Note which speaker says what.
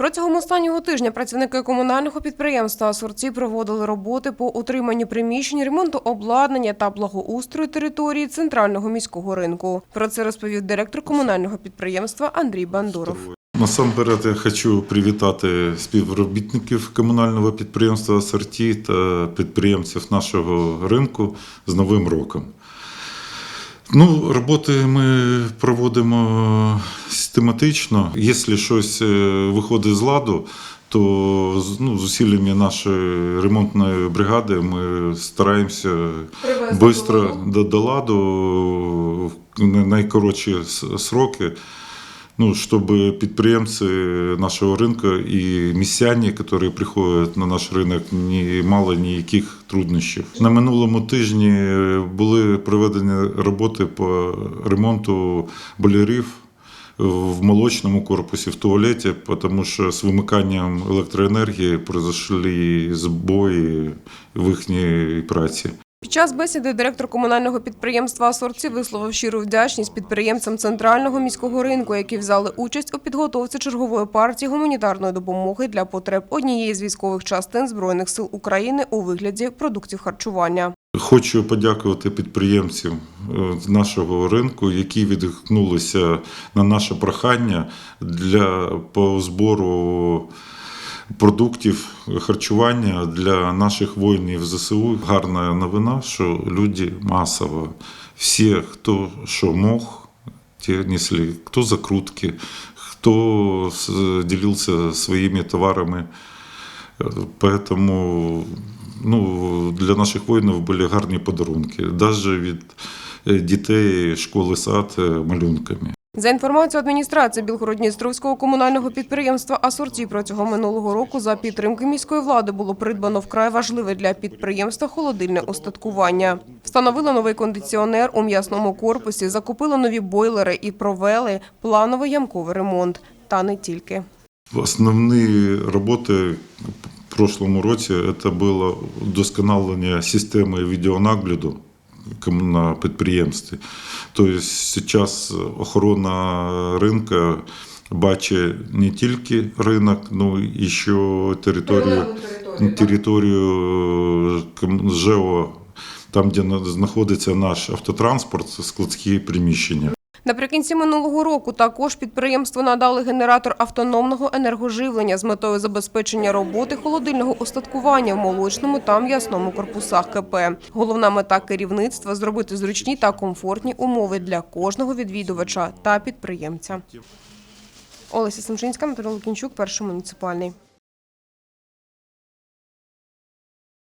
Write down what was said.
Speaker 1: Протягом останнього тижня працівники комунального підприємства «Асорці» проводили роботи по утриманню приміщень, ремонту обладнання та благоустрою території центрального міського ринку. Про це розповів директор комунального підприємства Андрій Бандуров.
Speaker 2: Насамперед я хочу привітати співробітників комунального підприємства «Асорті» та підприємців нашого ринку з Новим роком. Ну, роботи ми проводимо систематично. Якщо щось е, виходить з ладу, то ну, з усиллями нашої ремонтної бригади ми стараємося швидко до, до ладу в найкоротші сроки. Ну, чтобы підприємці нашого ринку і містяні, які приходять на наш ринок, не мали ніяких труднощів. На минулому тижні були проведені роботи по ремонту бойлерів в молочному корпусі, в туалеті, тому що з вимиканням електроенергії произошли збої в їхній праці.
Speaker 1: Під час бесіди директор комунального підприємства «Асорці» висловив щиру вдячність підприємцям центрального міського ринку, які взяли участь у підготовці чергової партії гуманітарної допомоги для потреб однієї з військових частин Збройних сил України у вигляді продуктів харчування.
Speaker 2: Хочу подякувати підприємцям е, нашого ринку, які відгукнулися на наше прохання для по збору продуктів харчування для наших воїнів ЗСУ. Гарна новина, що люди масово, всі, хто що мог, ті несли, хто закрутки, хто ділився своїми товарами. Поэтому ну, для наших воїнів були гарні подарунки, навіть від е, дітей школи сад е, малюнками.
Speaker 1: За інформацією адміністрації Білгородністровського комунального підприємства «Асорті» протягом минулого року за підтримки міської влади було придбано вкрай важливе для підприємства холодильне устаткування. Встановили новий кондиціонер у м'ясному корпусі, закупили нові бойлери і провели плановий ямковий ремонт. Та не тільки.
Speaker 2: Основні роботи в прошлому році це було вдосконалення системи відеонагляду на підприємстві. Тобто зараз охорона ринку бачить не тільки ринок, але і ще територію, територію ЖЕО, там, де знаходиться наш автотранспорт, складські приміщення.
Speaker 1: Наприкінці минулого року також підприємство надали генератор автономного енергоживлення з метою забезпечення роботи холодильного устаткування в молочному та м'ясному корпусах КП. Головна мета керівництва – зробити зручні та комфортні умови для кожного відвідувача та підприємця. Олеся Семчинська, Анатолій Лукінчук, перший муніципальний.